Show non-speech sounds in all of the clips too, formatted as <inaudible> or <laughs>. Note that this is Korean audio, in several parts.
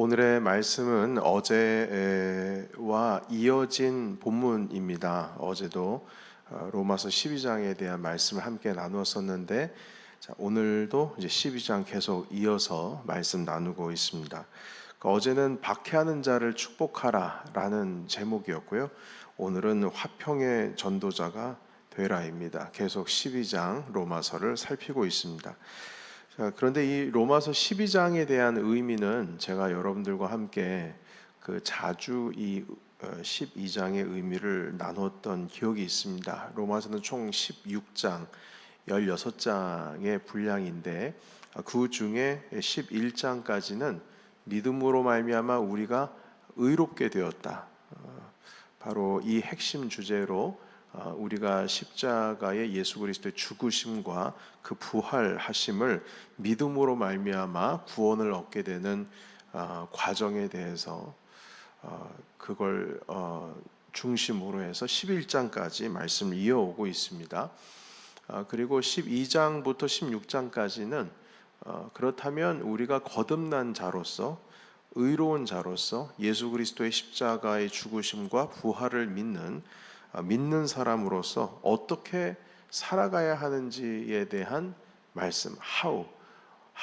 오늘의 말씀은 어제와 이어진 본문입니다. 어제도 어, 로마서 12장에 대한 말씀을 함께 나누었었는데 자, 오늘도 이제 12장 계속 이어서 말씀 나누고 있습니다. 그 어제는 박해하는 자를 축복하라라는 제목이었고요. 오늘은 화평의 전도자가 되라입니다. 계속 12장 로마서를 살피고 있습니다. 자, 그런데 이 로마서 12장에 대한 의미는 제가 여러분들과 함께 그 자주 이 어, 12장의 의미를 나눴던 기억이 있습니다. 로마서는 총 16장, 16장의 분량인데 어, 그 중에 11장까지는 믿음으로 말미암아 우리가 의롭게 되었다. 어, 바로 이 핵심 주제로 어, 우리가 십자가의 예수 그리스도의 죽으심과 그 부활하심을 믿음으로 말미암아 구원을 얻게 되는 어, 과정에 대해서 어, 그걸 중심으로 해서 11장까지 말씀을 이어오고 있습니다. 그리고 12장부터 16장까지는 그렇다면 우리가 거듭난 자로서 의로운 자로서 예수 그리스도의 십자가의 죽으심과 부활을 믿는 아, 믿는 사람으로서 어떻게 살아가야 하는지에 대한 말씀 how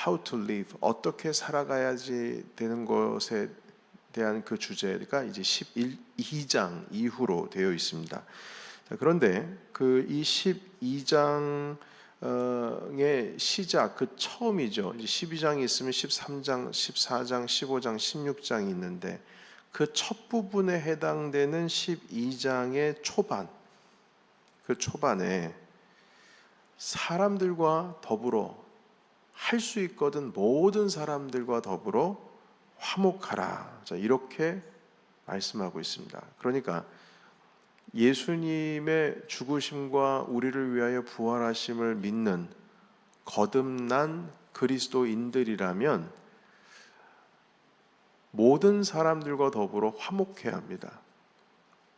how to live 어떻게 살아가야지 되는 것에 대한 그 주제가 이제 12장 이후로 되어 있습니다. 자, 그런데 그 이 12장 의 시작 그 처음이죠. 12장이 있으면 13장, 14장, 15장, 16장이 있는데 그 첫 부분에 해당되는 12장의 초반, 그 초반에 사람들과 더불어 할 수 있거든 모든 사람들과 더불어 화목하라. 자, 이렇게 말씀하고 있습니다. 그러니까 예수님의 죽으심과 우리를 위하여 부활하심을 믿는 거듭난 그리스도인들이라면 모든 사람들과 더불어 화목해야 합니다.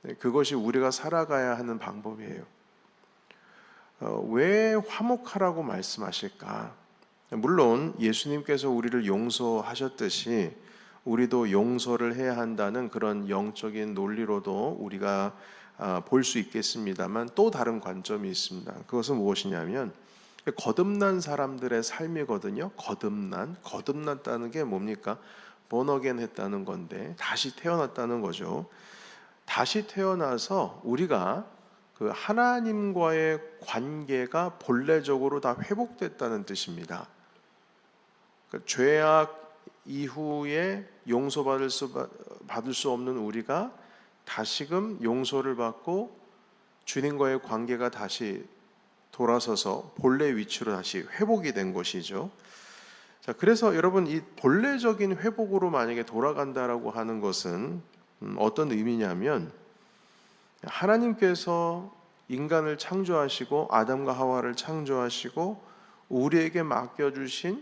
네, 그것이 우리가 살아가야 하는 방법이에요. 어, 왜 화목하라고 말씀하실까? 물론 예수님께서 우리를 용서하셨듯이 우리도 용서를 해야 한다는 그런 영적인 논리로도 우리가 아, 볼수 있겠습니다만 또 다른 관점이 있습니다. 그것은 무엇이냐면 거듭난 사람들의 삶이거든요. 거듭난 거듭났다는 게 뭡니까? 번어겐 했다는 건데 다시 태어났다는 거죠. 다시 태어나서 우리가 그 하나님과의 관계가 본래적으로 다 회복됐다는 뜻입니다. 그 죄악 이후에 용서받을 수 받을 수 없는 우리가 다시금 용서를 받고 주님과의 관계가 다시 돌아서서 본래 위치로 다시 회복이 된 것이죠. 자, 그래서 여러분 이 본래적인 회복으로 만약에 돌아간다라고 하는 것은 음, 어떤 의미냐면 하나님께서 인간을 창조하시고 아담과 하와를 창조하시고 우리에게 맡겨 주신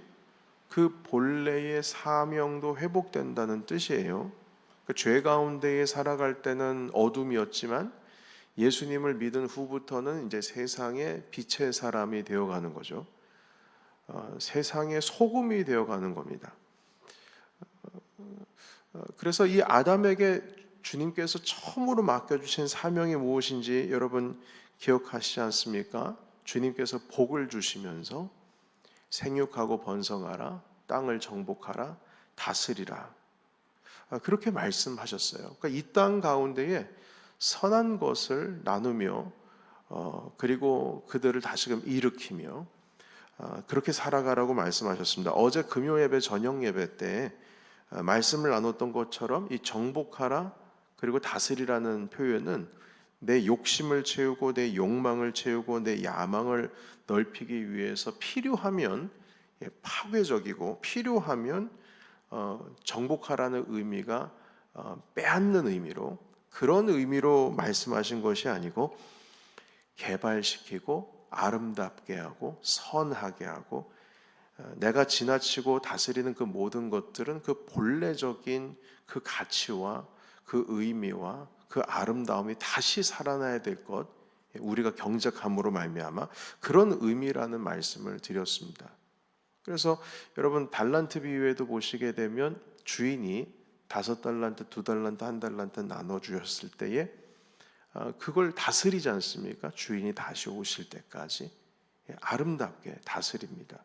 그 본래의 사명도 회복된다는 뜻이에요. 그 죄 가운데에 살아갈 때는 어둠이었지만 예수님을 믿은 후부터는 이제 세상의 빛의 사람이 되어가는 거죠. 어, 세상의 소금이 되어가는 겁니다. 어, 그래서 이 아담에게 주님께서 처음으로 맡겨주신 사명이 무엇인지 여러분 기억하시지 않습니까? 주님께서 복을 주시면서 생육하고 번성하라, 땅을 정복하라, 다스리라. 아, 그렇게 말씀하셨어요. 그러니까 이 땅 가운데에 선한 것을 나누며 어, 그리고 그들을 다시금 일으키며 어, 그렇게 살아가라고 말씀하셨습니다. 어제 금요 예배 저녁 예배 때 어, 말씀을 나눴던 것처럼 이 정복하라 그리고 다스리라는 표현은 내 욕심을 채우고 내 욕망을 채우고 내 야망을 넓히기 위해서 필요하면 예, 파괴적이고 필요하면 어, 정복하라는 의미가 빼앗는 의미로 그런 의미로 말씀하신 것이 아니고 개발시키고 아름답게 하고 선하게 하고 어, 내가 지나치고 다스리는 그 모든 것들은 그 본래적인 그 가치와 그 의미와 그 아름다움이 다시 살아나야 될 것, 우리가 경작함으로 말미암아 그런 의미라는 말씀을 드렸습니다. 그래서 여러분 달란트 비유에도 보시게 되면 주인이 다섯 달란트, 두 달란트, 한 달란트 나눠 주셨을 때에 어, 그걸 다스리지 않습니까? 주인이 다시 오실 때까지 예, 아름답게 다스립니다.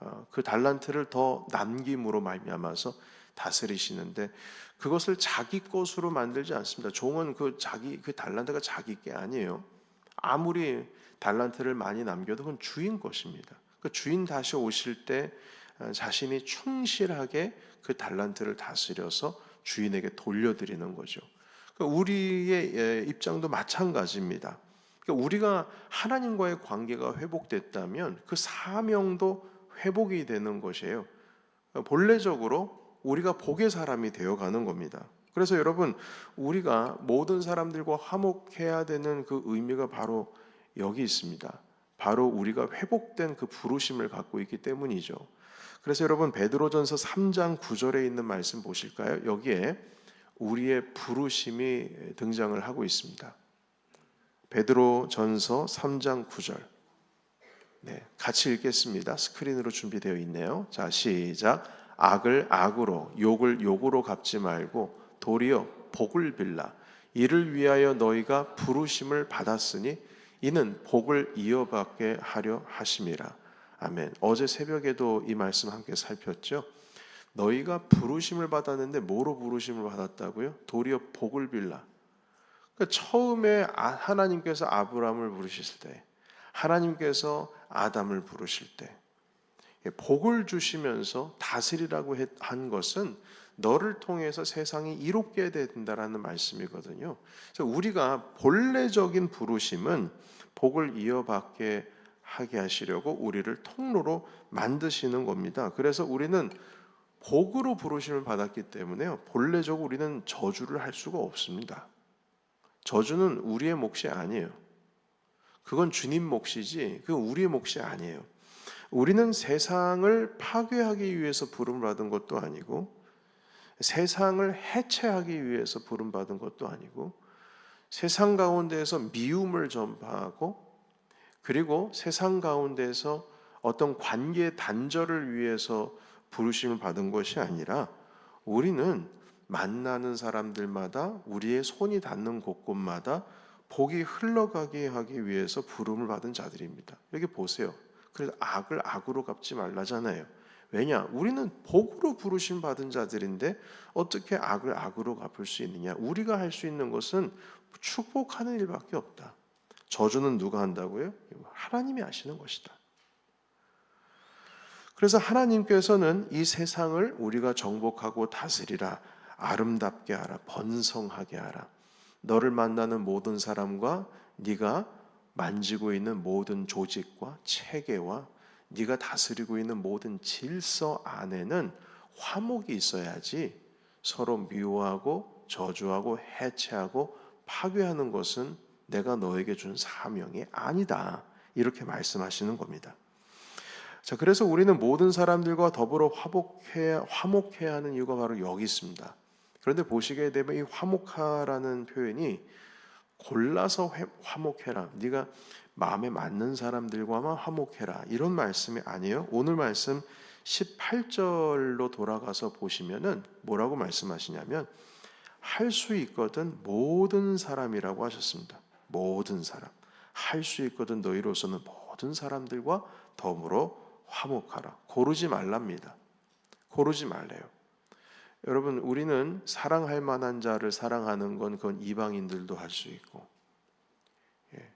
어, 그 달란트를 더 남김으로 말미암아서 다스리시는데 그것을 자기 것으로 만들지 않습니다. 종은 그 자기 그 달란트가 자기 게 아니에요. 아무리 달란트를 많이 남겨도 그건 주인 것입니다. 그 주인 다시 오실 때 어, 자신이 충실하게 그 달란트를 다스려서 주인에게 돌려드리는 거죠. 그러니까 우리의 예, 입장도 마찬가지입니다. 그러니까 우리가 하나님과의 관계가 회복됐다면 그 사명도 회복이 되는 것이에요. 본래적으로 우리가 복의 사람이 되어가는 겁니다. 그래서 여러분 우리가 모든 사람들과 화목해야 되는 그 의미가 바로 여기 있습니다. 바로 우리가 회복된 그 부르심을 갖고 있기 때문이죠. 그래서 여러분 베드로전서 3장 9절에 있는 말씀 보실까요? 여기에 우리의 부르심이 등장을 하고 있습니다. 베드로 전서 3장 9절. 네, 같이 읽겠습니다. 스크린으로 준비되어 있네요. 자, 시작. 악을 악으로, 욕을 욕으로 갚지 말고 도리어 복을 빌라. 이를 위하여 너희가 부르심을 받았으니 이는 복을 이어받게 하려 하심이라. 아멘. 어제 새벽에도 이 말씀 함께 살폈죠. 너희가 부르심을 받았는데 뭐로 부르심을 받았다고요? 도리어 복을 빌라. 그러니까 처음에 아- 하나님께서 아브라함을 부르실 때, 하나님께서 아담을 부르실 때, 예, 복을 주시면서 다스리라고 했- 한 것은 너를 통해서 세상이 이롭게 된다라는 말씀이거든요. 그래서 우리가 본래적인 부르심은 복을 이어받게 하게 하시려고 우리를 통로로 만드시는 겁니다. 그래서 우리는 복으로 부르심을 받았기 때문에요. 본래적으로 우리는 저주를 할 수가 없습니다. 저주는 우리의 몫이 아니에요. 그건 주님 몫이지, 그건 우리의 몫이 아니에요. 우리는 세상을 파괴하기 위해서 부름 받은 것도 아니고, 세상을 해체하기 위해서 부름 받은 것도 아니고, 세상 가운데에서 미움을 전파하고, 그리고 세상 가운데서 어떤 관계 단절을 위해서 부르심을 받은 것이 아니라 우리는 만나는 사람들마다 우리의 손이 닿는 곳곳마다 복이 흘러가게 하기 위해서 부름을 받은 자들입니다. 여기 보세요. 그래서 악을 악으로 갚지 말라잖아요. 왜냐? 우리는 복으로 부르심 받은 자들인데 어떻게 악을 악으로 갚을 수 있느냐? 우리가 할 수 있는 것은 축복하는 일밖에 없다. 저주는 누가 한다고요? 하나님이 하시는 것이다. 그래서 하나님께서는 이 세상을 우리가 정복하고 다스리라, 아름답게 하라, 번성하게 하라. 너를 만나는 모든 사람과 네가 만지고 있는 모든 조직과 체계와 네가 다스리고 있는 모든 질서 안에는 화목이 있어야지 서로 미워하고 저주하고 해체하고 파괴하는 것은 내가 너에게 준 사명이 아니다. 이렇게 말씀하시는 겁니다. 자, 그래서 우리는 모든 사람들과 더불어 화목해야, 화목해야 하는 이유가 바로 여기 있습니다. 그런데 보시게 되면 이 화목하라는 표현이 골라서 회- 화목해라. 네가 마음에 맞는 사람들과만 화목해라. 이런 말씀이 아니에요. 오늘 말씀 18절로 돌아가서 보시면은 뭐라고 말씀하시냐면 할 수 있거든 모든 사람이라고 하셨습니다. 모든 사람. 할 수 있거든 너희로서는 모든 사람들과 더불어 화목하라. 고르지 말랍니다. 고르지 말래요. 여러분, 우리는 사랑할 만한 자를 사랑하는 건 그건 이방인들도 할 수 있고, 예.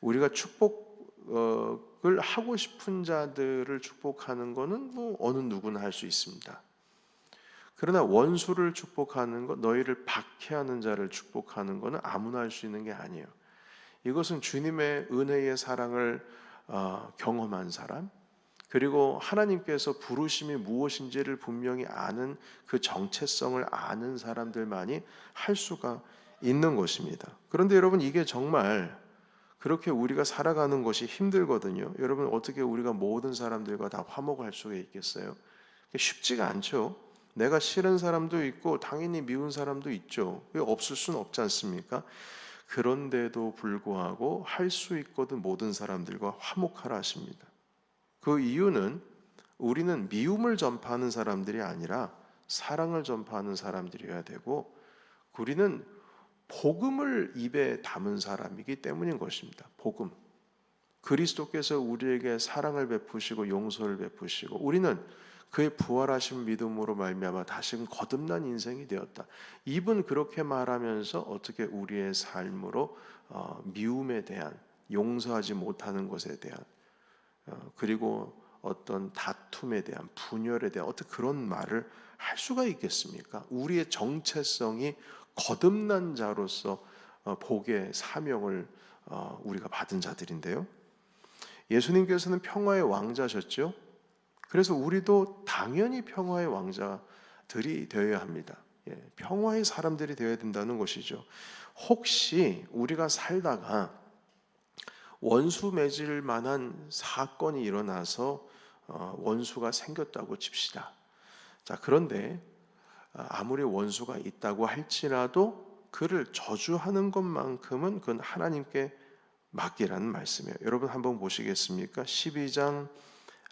우리가 축복을 하고 싶은 자들을 축복하는 거는 뭐 어느 누구나 할 수 있습니다. 그러나 원수를 축복하는 것, 너희를 박해하는 자를 축복하는 것은 아무나 할 수 있는 게 아니에요. 이것은 주님의 은혜의 사랑을 어, 경험한 사람, 그리고 하나님께서 부르심이 무엇인지를 분명히 아는 그 정체성을 아는 사람들만이 할 수가 있는 것입니다. 그런데 여러분 이게 정말 그렇게 우리가 살아가는 것이 힘들거든요. 여러분 어떻게 우리가 모든 사람들과 다 화목할 수가 있겠어요? 쉽지가 않죠. 내가 싫은 사람도 있고 당연히 미운 사람도 있죠. 왜 없을 수는 없지 않습니까? 그런데도 불구하고 할 수 있거든 모든 사람들과 화목하라 하십니다. 그 이유는 우리는 미움을 전파하는 사람들이 아니라 사랑을 전파하는 사람들이어야 되고 우리는 복음을 입에 담은 사람이기 때문인 것입니다. 복음. 그리스도께서 우리에게 사랑을 베푸시고 용서를 베푸시고 우리는 그의 부활하신 믿음으로 말미암아 다시금 거듭난 인생이 되었다. 이분 그렇게 말하면서 어떻게 우리의 삶으로 어, 미움에 대한 용서하지 못하는 것에 대한 어, 그리고 어떤 다툼에 대한 분열에 대한 어떻게 그런 말을 할 수가 있겠습니까? 우리의 정체성이 거듭난 자로서 어, 복의 사명을 어, 우리가 받은 자들인데요. 예수님께서는 평화의 왕자셨죠. 그래서 우리도 당연히 평화의 왕자들이 되어야 합니다. 예, 평화의 사람들이 되어야 된다는 것이죠. 혹시 우리가 살다가 원수 맺을 만한 사건이 일어나서 어, 원수가 생겼다고 칩시다. 자, 그런데 아, 아무리 원수가 있다고 할지라도 그를 저주하는 것만큼은 그건 하나님께 맡기라는 말씀이에요. 여러분 한번 보시겠습니까? 12장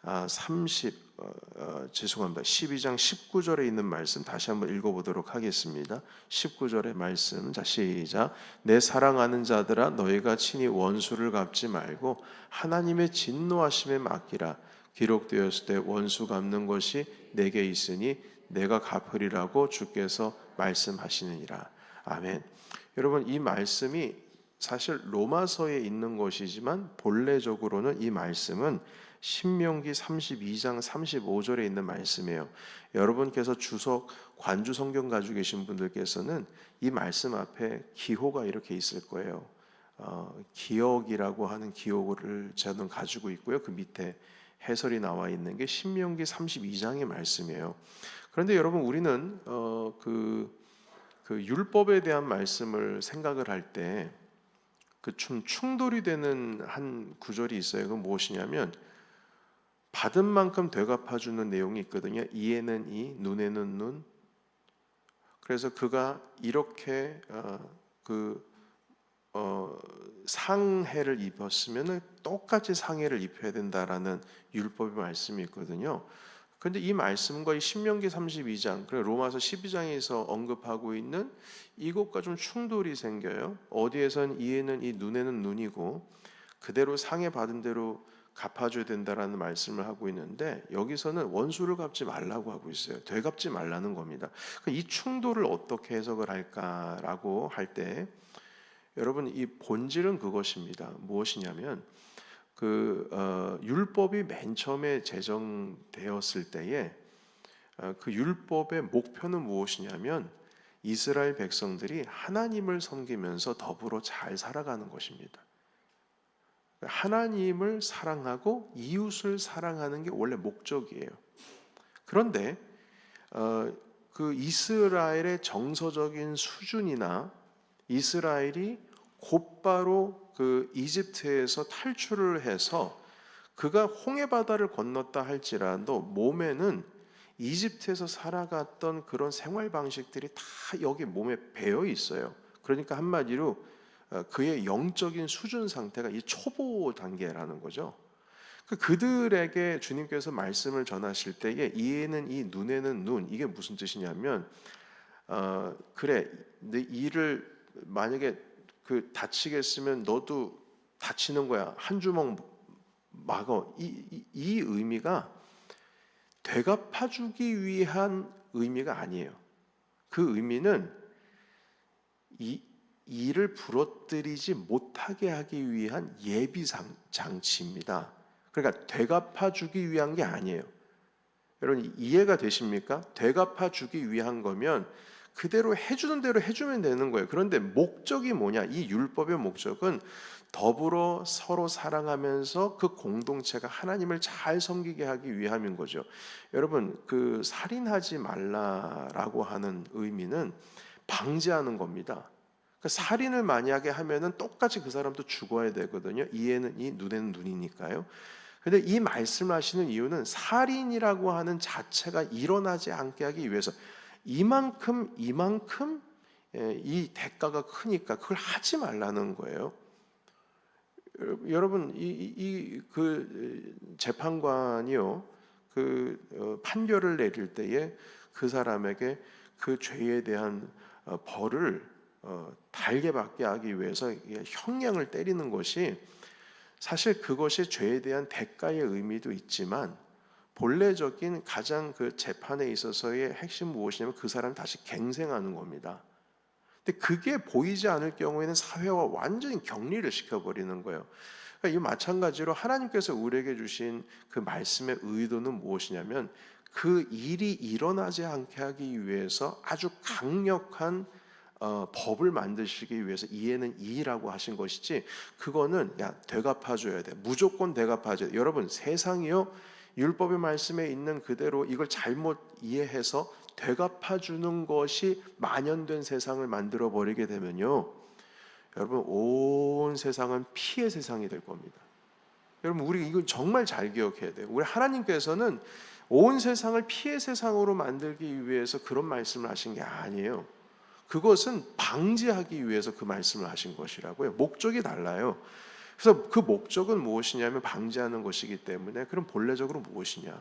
아, 30 어, 어, 죄송합니다. 12장 19절에 있는 말씀 다시 한번 읽어보도록 하겠습니다. 19절의 말씀 자 시작 내 사랑하는 자들아 너희가 친히 원수를 갚지 말고 하나님의 진노하심에 맡기라 기록되었을 때 원수 갚는 것이 내게 있으니 내가 갚으리라고 주께서 말씀하시느니라 아멘. 여러분 이 말씀이 사실 로마서에 있는 것이지만 본래적으로는 이 말씀은 신명기 32장 35절에 있는 말씀이에요. 여러분께서 주석 관주 성경 가지고 계신 분들께서는 이 말씀 앞에 기호가 이렇게 있을 거예요. 어, 기억이라고 하는 기호를 저는 가지고 있고요. 그 밑에 해설이 나와 있는 게 신명기 32장의 말씀이에요. 그런데 여러분 우리는 어, 그, 그 율법에 대한 말씀을 생각을 할때 그좀 충돌이 되는 한 구절이 있어요. 그건 무엇이냐면 받은 만큼 되갚아 주는 내용이 있거든요. 이에는 이, 눈에는 눈. 그래서 그가 이렇게 어, 그 어, 상해를 입었으면 똑같이 상해를 입혀야 된다라는 율법의 말씀이 있거든요. 근데 이 말씀과 이 신명기 32장, 그리고 로마서 12장에서 언급하고 있는 이것과 좀 충돌이 생겨요. 어디에선 이에는 이 눈에는 눈이고 그대로 상해 받은 대로 갚아줘야 된다라는 말씀을 하고 있는데 여기서는 원수를 갚지 말라고 하고 있어요. 되갚지 말라는 겁니다. 이 충돌을 어떻게 해석을 할까라고 할 때 여러분 이 본질은 그것입니다. 무엇이냐면 그 어, 율법이 맨 처음에 제정되었을 때에 어, 그 율법의 목표는 무엇이냐면 이스라엘 백성들이 하나님을 섬기면서 더불어 잘 살아가는 것입니다. 하나님을 사랑하고 이웃을 사랑하는 게 원래 목적이에요. 그런데 어, 그 이스라엘의 정서적인 수준이나 이스라엘이 곧바로 그 이집트에서 탈출을 해서 그가 홍해 바다를 건넜다 할지라도 몸에는 이집트에서 살아갔던 그런 생활 방식들이 다 여기 몸에 배어 있어요. 그러니까 한마디로 어, 그의 영적인 수준 상태가 이 초보 단계라는 거죠. 그 그들에게 주님께서 말씀을 전하실 때에 이에는 이 눈에는 눈 이게 무슨 뜻이냐면 어, 그래 내 이를 만약에 그 다치겠으면 너도 다치는 거야 한 주먹 막어 이, 이, 이 의미가 되갚아주기 위한 의미가 아니에요. 그 의미는 이 이를 부러뜨리지 못하게 하기 위한 예비 장치입니다. 그러니까 되갚아 주기 위한 게 아니에요. 여러분 이해가 되십니까? 되갚아 주기 위한 거면 그대로 해주는 대로 해주면 되는 거예요. 그런데 목적이 뭐냐? 이 율법의 목적은 더불어 서로 사랑하면서 그 공동체가 하나님을 잘 섬기게 하기 위함인 거죠. 여러분, 그 살인하지 말라라고 하는 의미는 방지하는 겁니다. 그 살인을 만약에 하면은 똑같이 그 사람도 죽어야 되거든요. 이에는 이 눈에는 눈이니까요. 근데 이 말씀하시는 이유는 살인이라고 하는 자체가 일어나지 않게 하기 위해서 이만큼 이만큼 예, 이 대가가 크니까 그걸 하지 말라는 거예요. 여러분 이이그 재판관이요 그 어, 판결을 내릴 때에 그 사람에게 그 죄에 대한 어, 벌을 어, 달게 받게 하기 위해서 형량을 때리는 것이 사실 그것이 죄에 대한 대가의 의미도 있지만 본래적인 가장 그 재판에 있어서의 핵심 무엇이냐면 그 사람 다시 갱생하는 겁니다. 근데 그게 보이지 않을 경우에는 사회와 완전히 격리를 시켜버리는 거예요. 그러니까 이 마찬가지로 하나님께서 우리에게 주신 그 말씀의 의도는 무엇이냐면 그 일이 일어나지 않게 하기 위해서 아주 강력한 어, 법을 만드시기 위해서 이해는 이라고 하신 것이지 그거는 야 되갚아줘야 돼. 무조건 되갚아줘야 돼. 여러분 세상이요. 율법의 말씀에 있는 그대로 이걸 잘못 이해해서 되갚아주는 것이 만연된 세상을 만들어 버리게 되면요. 여러분 온 세상은 피해 세상이 될 겁니다. 여러분 우리 이거 정말 잘 기억해야 돼요. 우리 하나님께서는 온 세상을 피해 세상으로 만들기 위해서 그런 말씀을 하신 게 아니에요 그것은 방지하기 위해서 그 말씀을 하신 것이라고요. 목적이 달라요. 그래서 그 목적은 무엇이냐면 방지하는 것이기 때문에 그럼 본래적으로 무엇이냐?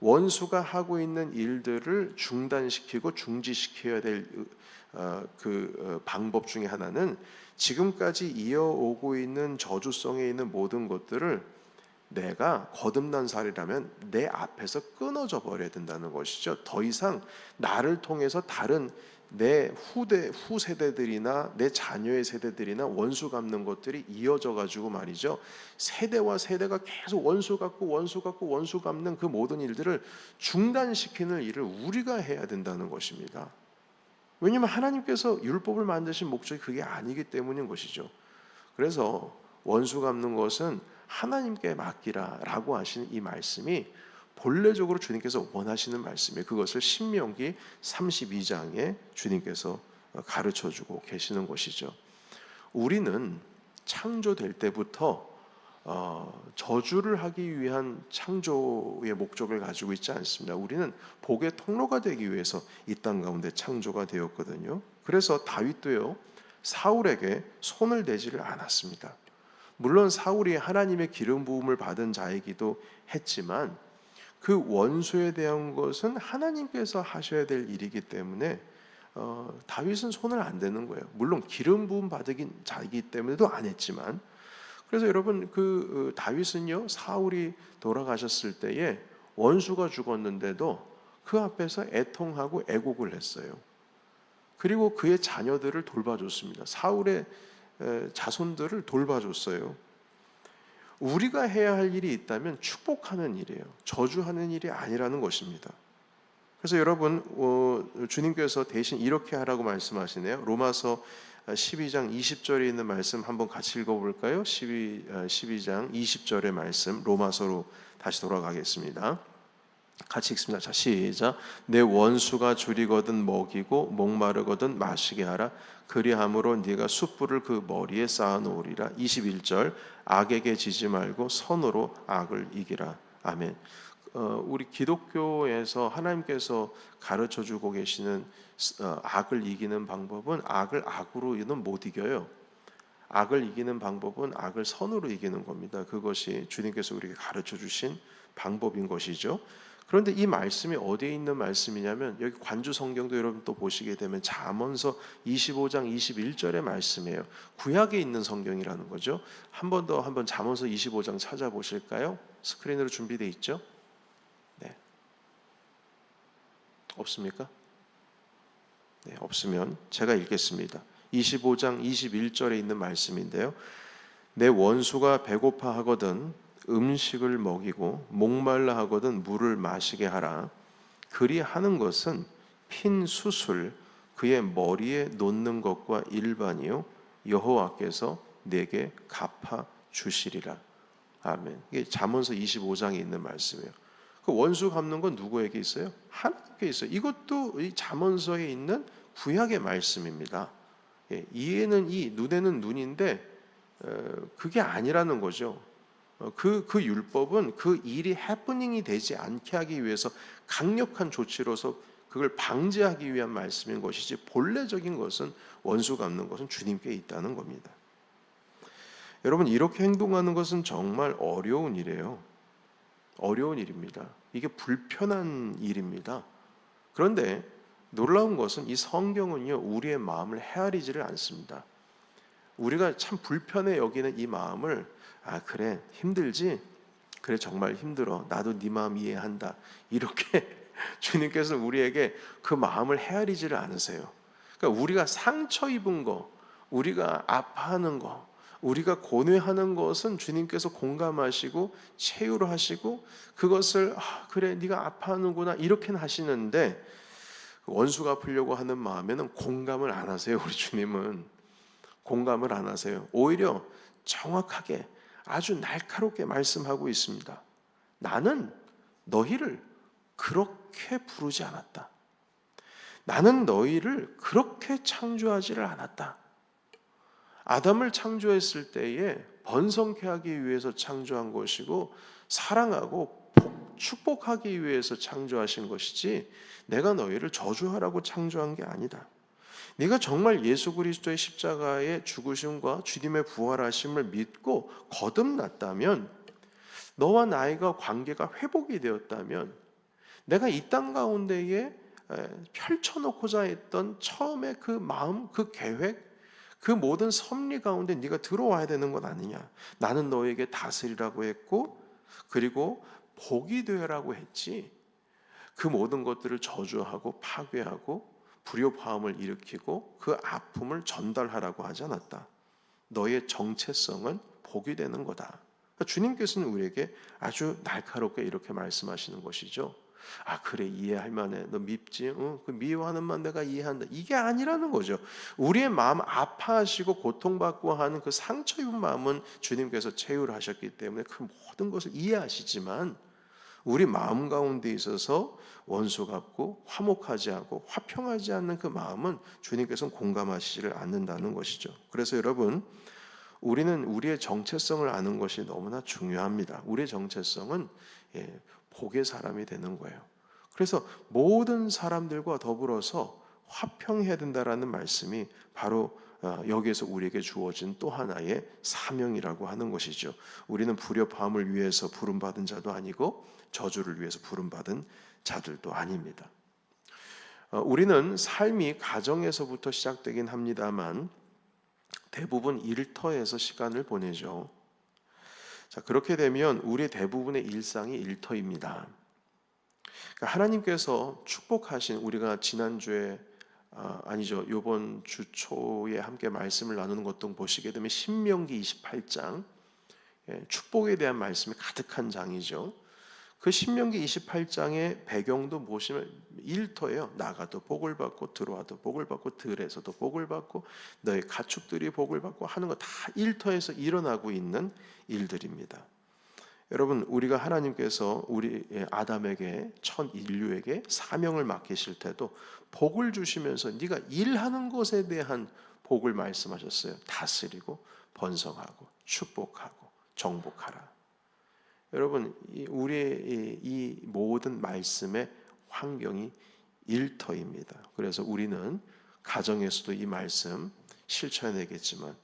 원수가 하고 있는 일들을 중단시키고 중지시켜야 될그 어, 어, 방법 중에 하나는 지금까지 이어오고 있는 저주성에 있는 모든 것들을 내가 거듭난 살이라면 내 앞에서 끊어져 버려야 된다는 것이죠. 더 이상 나를 통해서 다른 내 후대 후 세대들이나 내 자녀의 세대들이나 원수 갚는 것들이 이어져 가지고 말이죠. 세대와 세대가 계속 원수 갚고 원수 갚고 원수 갚는 그 모든 일들을 중단시키는 일을 우리가 해야 된다는 것입니다. 왜냐하면 하나님께서 율법을 만드신 목적이 그게 아니기 때문인 것이죠. 그래서 원수 갚는 것은 하나님께 맡기라라고 하신 이 말씀이 본래적으로 주님께서 원하시는 말씀이에요. 그것을 신명기 32장에 주님께서 가르쳐 주고 계시는 것이죠. 우리는 창조될 때부터 어, 저주를 하기 위한 창조의 목적을 가지고 있지 않습니다. 우리는 복의 통로가 되기 위해서 이 땅 가운데 창조가 되었거든요. 그래서 다윗도요 사울에게 손을 대지를 않았습니다. 물론 사울이 하나님의 기름 부음을 받은 자이기도 했지만 그 원수에 대한 것은 하나님께서 하셔야 될 일이기 때문에 어, 다윗은 손을 안 대는 거예요. 물론 기름 부음 받으긴 자이기 때문에도 안 했지만 그래서 여러분 그 어, 다윗은요 사울이 돌아가셨을 때에 원수가 죽었는데도 그 앞에서 애통하고 애곡을 했어요. 그리고 그의 자녀들을 돌봐줬습니다. 사울의 자손들을 돌봐줬어요. 우리가 해야 할 일이 있다면 축복하는 일이에요. 저주하는 일이 아니라는 것입니다. 그래서 여러분 어, 주님께서 대신 이렇게 하라고 말씀하시네요. 로마서 12장 20절에 있는 말씀 한번 같이 읽어볼까요? 12, 12장 20절의 말씀 로마서로 다시 돌아가겠습니다. 같이 읽습니다. 자, 시작. 내 원수가 줄이거든 먹이고 목마르거든 마시게 하라. 그리함으로 네가 숯불을 그 머리에 쌓아 놓으리라. 21절. 악에게 지지 말고 선으로 악을 이기라. 아멘. 어, 우리 기독교에서 하나님께서 가르쳐 주고 계시는 어, 악을 이기는 방법은 악을 악으로는 못 이겨요. 악을 이기는 방법은 악을 선으로 이기는 겁니다. 그것이 주님께서 우리에게 가르쳐 주신 방법인 것이죠. 그런데 이 말씀이 어디에 있는 말씀이냐면 여기 관주 성경도 여러분 또 보시게 되면 잠언서 25장 21절의 말씀이에요. 구약에 있는 성경이라는 거죠. 한 번 더 한번 잠언서 25장 찾아보실까요? 스크린으로 준비되어 있죠? 네. 없습니까? 네, 없으면 제가 읽겠습니다. 25장 21절에 있는 말씀인데요. 내 원수가 배고파 하거든 음식을 먹이고 목말라 하거든 물을 마시게 하라. 그리 하는 것은 핀 수술 그의 머리에 놓는 것과 일반이요 여호와께서 내게 갚아 주시리라. 아멘. 이게 잠언서 25장에 있는 말씀이에요. 그 원수 갚는 건 누구에게 있어요? 하나님께 있어요. 이것도 이 잠언서에 있는 구약의 말씀입니다. 예, 이해는 이, 눈에는 눈인데 어, 그게 아니라는 거죠. 어, 그, 그 율법은 그 일이 해프닝이 되지 않게 하기 위해서 강력한 조치로서 그걸 방지하기 위한 말씀인 것이지 본래적인 것은 원수 갚는 것은 주님께 있다는 겁니다. 여러분 이렇게 행동하는 것은 정말 어려운 일이에요. 어려운 일입니다. 이게 불편한 일입니다. 그런데 놀라운 것은 이 성경은요, 우리의 마음을 헤아리지를 않습니다. 우리가 참 불편해 여기는 이 마음을 아 그래 힘들지 그래 정말 힘들어 나도 네 마음 이해한다 이렇게 <laughs> 주님께서 우리에게 그 마음을 헤아리지를 않으세요. 그러니까 우리가 상처 입은 거, 우리가 아파하는 거, 우리가 고뇌하는 것은 주님께서 공감하시고 체유하시고 그것을 아, 그래 네가 아파하는구나 이렇게는 하시는데 원수가 아프려고 하는 마음에는 공감을 안 하세요. 우리 주님은 공감을 안 하세요. 오히려 정확하게 아주 날카롭게 말씀하고 있습니다. 나는 너희를 그렇게 부르지 않았다. 나는 너희를 그렇게 창조하지를 않았다. 아담을 창조했을 때에 번성케 하기 위해서 창조한 것이고 사랑하고 복, 축복하기 위해서 창조하신 것이지 내가 너희를 저주하라고 창조한 게 아니다. 네가 정말 예수 그리스도의 십자가의 죽으심과 주님의 부활하심을 믿고 거듭났다면 너와 나이가 관계가 회복이 되었다면 내가 이 땅 가운데에 펼쳐놓고자 했던 처음에 그 마음, 그 계획, 그 모든 섭리 가운데 네가 들어와야 되는 것 아니냐? 나는 너에게 다스리라고 했고, 그리고 복이 되라고 했지. 그 모든 것들을 저주하고 파괴하고 불효파음을 일으키고 그 아픔을 전달하라고 하지 않았다. 너의 정체성은 복이 되는 거다. 그러니까 주님께서는 우리에게 아주 날카롭게 이렇게 말씀하시는 것이죠. 아 그래 이해할 만해 너 밉지 응? 그 미워하는 만 내가 이해한다 이게 아니라는 거죠 우리의 마음 아파하시고 고통받고 하는 그 상처 입은 마음은 주님께서 체유를 하셨기 때문에 그 모든 것을 이해하시지만 우리 마음 가운데 있어서 원수 같고 화목하지 않고 화평하지 않는 그 마음은 주님께서는 공감하시지를 않는다는 것이죠 그래서 여러분 우리는 우리의 정체성을 아는 것이 너무나 중요합니다 우리의 정체성은 예, 복의 사람이 되는 거예요. 그래서 모든 사람들과 더불어서 화평해야 된다라는 말씀이 바로 어, 여기에서 우리에게 주어진 또 하나의 사명이라고 하는 것이죠. 우리는 불협화음을 위해서 부름 받은 자도 아니고 저주를 위해서 부름 받은 자들도 아닙니다. 어, 우리는 삶이 가정에서부터 시작되긴 합니다만 대부분 일터에서 시간을 보내죠. 자, 그렇게 되면 우리 대부분의 일상이 일터입니다. 그러니까 하나님께서 축복하신 우리가 지난주에 아, 아니죠. 요번 주 초에 함께 말씀을 나누는 것도 보시게 되면 신명기 28장 예, 축복에 대한 말씀이 가득한 장이죠. 그 신명기 28장의 배경도 보시면 일터예요. 나가도 복을 받고 들어와도 복을 받고 들에서도 복을 받고 너의 가축들이 복을 받고 하는 거 다 일터에서 일어나고 있는 일들입니다. 여러분 우리가 하나님께서 우리 아담에게 첫 인류에게 사명을 맡기실 때도 복을 주시면서 네가 일하는 것에 대한 복을 말씀하셨어요. 다스리고 번성하고 축복하고 정복하라. 여러분 우리의 이 모든 말씀의 환경이 일터입니다. 그래서 우리는 가정에서도 이 말씀 실천해야겠지만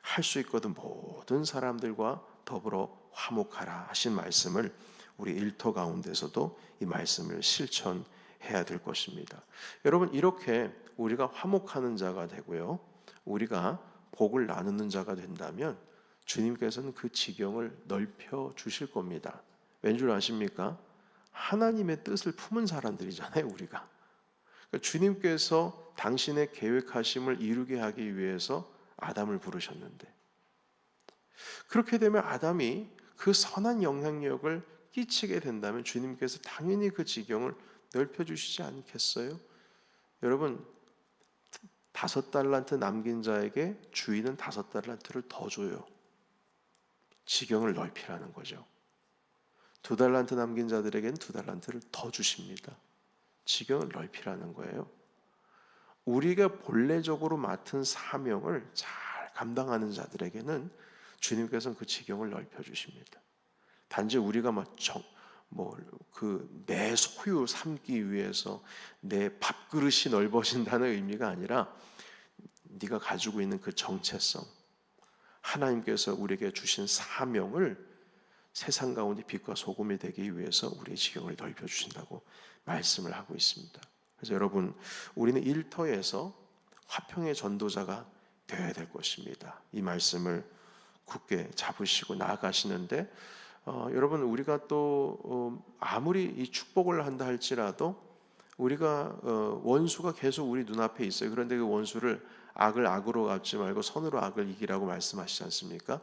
할 수 있거든 모든 사람들과 더불어 화목하라 하신 말씀을 우리 일터 가운데서도 이 말씀을 실천해야 될 것입니다. 여러분 이렇게 우리가 화목하는 자가 되고요. 우리가 복을 나누는 자가 된다면 주님께서는 그 지경을 넓혀 주실 겁니다. 왠 줄 아십니까? 하나님의 뜻을 품은 사람들이잖아요, 우리가. 그러니까 주님께서 당신의 계획하심을 이루게 하기 위해서 아담을 부르셨는데 그렇게 되면 아담이 그 선한 영향력을 끼치게 된다면 주님께서 당연히 그 지경을 넓혀 주시지 않겠어요? 여러분 다섯 달란트 남긴 자에게 주인은 다섯 달란트를 더 줘요. 지경을 넓히라는 거죠. 두 달란트 남긴 자들에게는 두 달란트를 더 주십니다. 지경을 넓히라는 거예요. 우리가 본래적으로 맡은 사명을 잘 감당하는 자들에게는 주님께서는 그 지경을 넓혀 주십니다. 단지 우리가 뭐그 내 소유 삼기 위해서 내 밥그릇이 넓어진다는 의미가 아니라 네가 가지고 있는 그 정체성, 하나님께서 우리에게 주신 사명을 세상 가운데 빛과 소금이 되기 위해서 우리의 지경을 넓혀 주신다고 말씀을 하고 있습니다. 그래서 여러분 우리는 일터에서 화평의 전도자가 되어야 될 것입니다. 이 말씀을 굳게 잡으시고 나아가시는데 어, 여러분 우리가 또 어, 아무리 이 축복을 한다 할지라도 우리가 어, 원수가 계속 우리 눈앞에 있어요. 그런데 그 원수를 악을 악으로 갚지 말고 선으로 악을 이기라고 말씀하시지 않습니까?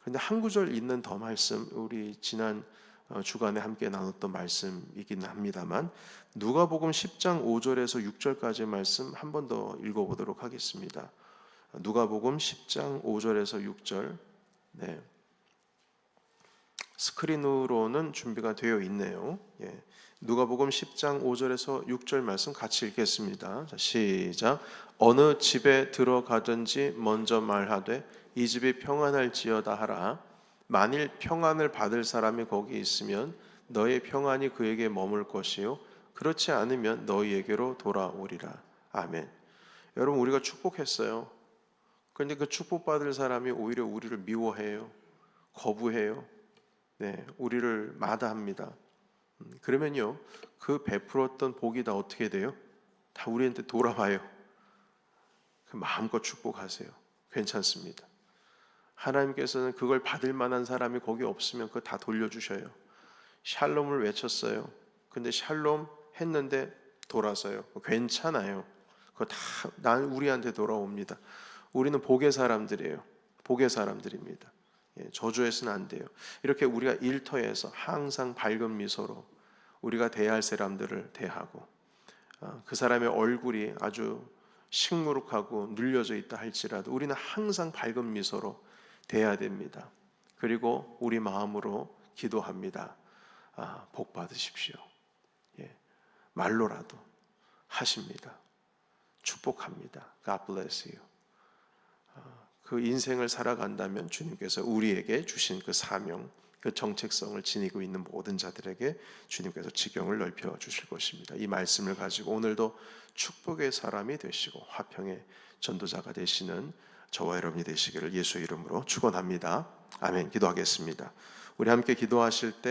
그런데 한 구절 있는 더 말씀 우리 지난 어, 주간에 함께 나눴던 말씀이긴 합니다만 누가복음 10장 5절에서 6절까지 말씀 한 번 더 읽어보도록 하겠습니다. 누가복음 10장 5절에서 6절 네. 스크린으로는 준비가 되어 있네요. 예. 누가복음 10장 5절에서 6절 말씀 같이 읽겠습니다. 자, 시작. 어느 집에 들어가든지 먼저 말하되 이 집이 평안할지어다 하라. 만일 평안을 받을 사람이 거기 있으면 너의 평안이 그에게 머물 것이요 그렇지 않으면 너희에게로 돌아오리라. 아멘. 여러분 우리가 축복했어요. 그런데 그 축복받을 사람이 오히려 우리를 미워해요. 거부해요. 네, 우리를 마다합니다. 음, 그러면요, 그 베풀었던 복이 다 어떻게 돼요? 다 우리한테 돌아와요. 그 마음껏 축복하세요. 괜찮습니다. 하나님께서는 그걸 받을 만한 사람이 거기 없으면 그거 다 돌려주셔요. 샬롬을 외쳤어요. 근데 샬롬 했는데 돌아서요. 괜찮아요. 그거 다 난 우리한테 돌아옵니다. 우리는 복의 사람들이에요. 복의 사람들입니다. 예, 저주해서는 안 돼요. 이렇게 우리가 일터에서 항상 밝은 미소로 우리가 대할 사람들을 대하고 어, 그 사람의 얼굴이 아주 식무룩하고 눌려져 있다 할지라도 우리는 항상 밝은 미소로 대해야 됩니다. 그리고 우리 마음으로 기도합니다. 아, 복 받으십시오. 예, 말로라도 하십니다. 축복합니다. God bless you. 그 인생을 살아간다면 주님께서 우리에게 주신 그 사명, 그 정책성을 지니고 있는 모든 자들에게 주님께서 지경을 넓혀 주실 것입니다. 이 말씀을 가지고 오늘도 축복의 사람이 되시고 화평의 전도자가 되시는 저와 여러분이 되시기를 예수 이름으로 축원합니다. 아멘. 기도하겠습니다. 우리 함께 기도하실 때